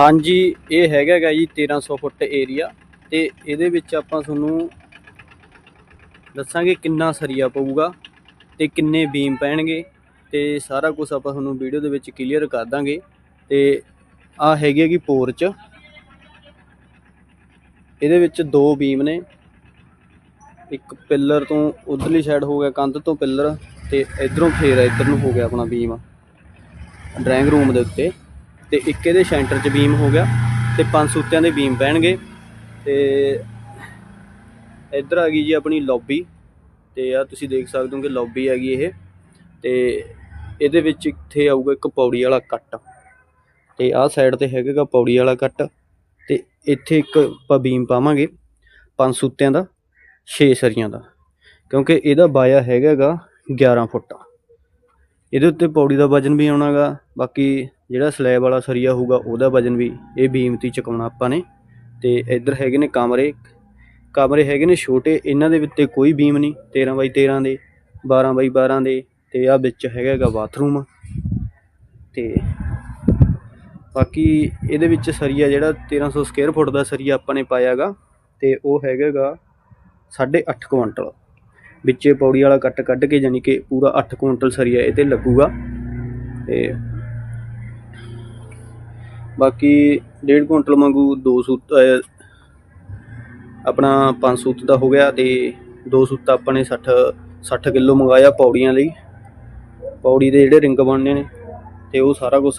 ਹਾਂਜੀ, ਇਹ ਹੈਗਾ ਗਾ ਜੀ 1300 ਫੁੱਟ ਏਰੀਆ ਤੇ ਇਹਦੇ ਵਿੱਚ ਆਪਾਂ ਤੁਹਾਨੂੰ ਦੱਸਾਂਗੇ ਕਿੰਨਾ ਸਰੀਆ ਪਊਗਾ ਤੇ ਕਿੰਨੇ ਬੀਮ ਪੈਣਗੇ ਤੇ ਸਾਰਾ ਕੁਝ ਆਪਾਂ ਤੁਹਾਨੂੰ ਵੀਡੀਓ ਦੇ ਵਿੱਚ ਕਲੀਅਰ ਕਰ ਦਾਂਗੇ ਤੇ ਆ ਹੈਗੀ ਹੈਗੀ ਪੋਰਚ। ਇਹਦੇ ਵਿੱਚ ਦੋ ਬੀਮ ਨੇ। ਇੱਕ ਪਿੱਲਰ ਤੋਂ ਉਧਰਲੀ ਸਾਈਡ ਹੋ ਗਿਆ, ਕੰਧ ਤੋਂ ਪਿੱਲਰ ਤੇ ਇਧਰੋਂ ਫੇਰ ਇਧਰ ਨੂੰ ਹੋ ਗਿਆ ਆਪਣਾ ਬੀਮ। ਡਰਾਇੰਗ ਰੂਮ ਦੇ ਉੱਤੇ। ਤੇ ਇੱਕ ਇਹਦੇ ਸੈਂਟਰ 'ਚ ਬੀਮ ਹੋ ਗਿਆ ਤੇ ਪੰਜ ਸੂਤਿਆਂ ਦੇ ਬੀਮ ਪੈਣਗੇ ਤੇ ਇੱਧਰ ਆ ਗਈ ਜੀ ਆਪਣੀ ਲੌਬੀ ਤੇ ਆ ਤੁਸੀਂ ਦੇਖ ਸਕਦੇ ਹੋ ਕਿ ਲੌਬੀ ਹੈਗੀ ਇਹ ਤੇ ਇਹਦੇ ਵਿੱਚ ਇੱਥੇ ਆਊਗਾ ਇੱਕ ਪੌੜੀ ਵਾਲਾ ਕੱਟ ਤੇ ਆਹ ਸਾਈਡ ਤੇ ਹੈਗਾਗਾ ਪੌੜੀ ਵਾਲਾ ਕੱਟ ਤੇ ਇੱਥੇ ਇੱਕ ਆਪਾਂ ਬੀਮ ਪਾਵਾਂਗੇ ਪੰਜ ਸੂਤਿਆਂ ਦਾ 6 ਸਰੀਆਂ ਦਾ ਕਿਉਂਕਿ ਇਹਦਾ ਬਾਇਆ ਹੈਗਾਗਾ 11 ਫੁੱਟ। ਇਹਦੇ ਉੱਤੇ ਪੌੜੀ ਦਾ ਵਜਨ ਵੀ ਆਉਣਾ ਗਾ ਬਾਕੀ ਜਿਹੜਾ ਸਲੈਬ ਵਾਲਾ ਸਰੀਆ ਹੋਊਗਾ ਉਹਦਾ ਵਜਨ ਵੀ ਇਹ ਬੀਮ ਤੇ ਚੁਕਾਉਣਾ ਆਪਾਂ ਨੇ। ਤੇ ਇੱਧਰ ਹੈਗੇ ਨੇ ਕਮਰੇ ਕਮਰੇ ਹੈਗੇ ਨੇ ਛੋਟੇ, ਇਹਨਾਂ ਦੇ ਉੱਤੇ ਕੋਈ ਬੀਮ ਨਹੀਂ 13 ਬਾਈ 13 ਦੇ 12 ਬਾਈ 12 ਦੇ, ਤੇ ਆ ਵਿੱਚ ਹੈਗਾਗਾ ਬਾਥਰੂਮ। ਤੇ ਬਾਕੀ ਇਹਦੇ ਵਿੱਚ ਸਰੀਆ ਜਿਹੜਾ 1300 ਸਕੁਅਰ ਫੁੱਟ ਦਾ ਸਰੀਆ ਆਪਾਂ ਨੇ ਪਾਇਆਗਾ, ਤੇ ਉਹ ਹੈਗਾਗਾ 8.5 ਕੁਇੰਟਲ ਵਿੱਚ ਪੌੜੀ ਵਾਲਾ ਕੱਟ ਕੱਢ ਕੇ ਯਾਨੀ ਕਿ ਪੂਰਾ 8 ਕੁਇੰਟਲ ਸਰੀਆ ਇਹ ਤੇ ਲੱਗੂਗਾ। ਤੇ ਬਾਕੀ 1.5 ਕੁਇੰਟਲ ਵਾਂਗੂ ਦੋ ਸੂਤ ਆਪਣਾ 5 ਸੂਤ ਦਾ ਹੋ ਗਿਆ ਤੇ ਦੋ ਸੂਤ ਆਪਾਂ ਨੇ 60 60 ਕਿਲੋ ਮੰਗਾਇਆ ਪੌੜੀਆਂ ਲਈ। ਪੌੜੀ ਦੇ ਜਿਹੜੇ ਰਿੰਗ ਬਣਨੇ ਨੇ ਤੇ ਉਹ ਸਾਰਾ ਕੁਝ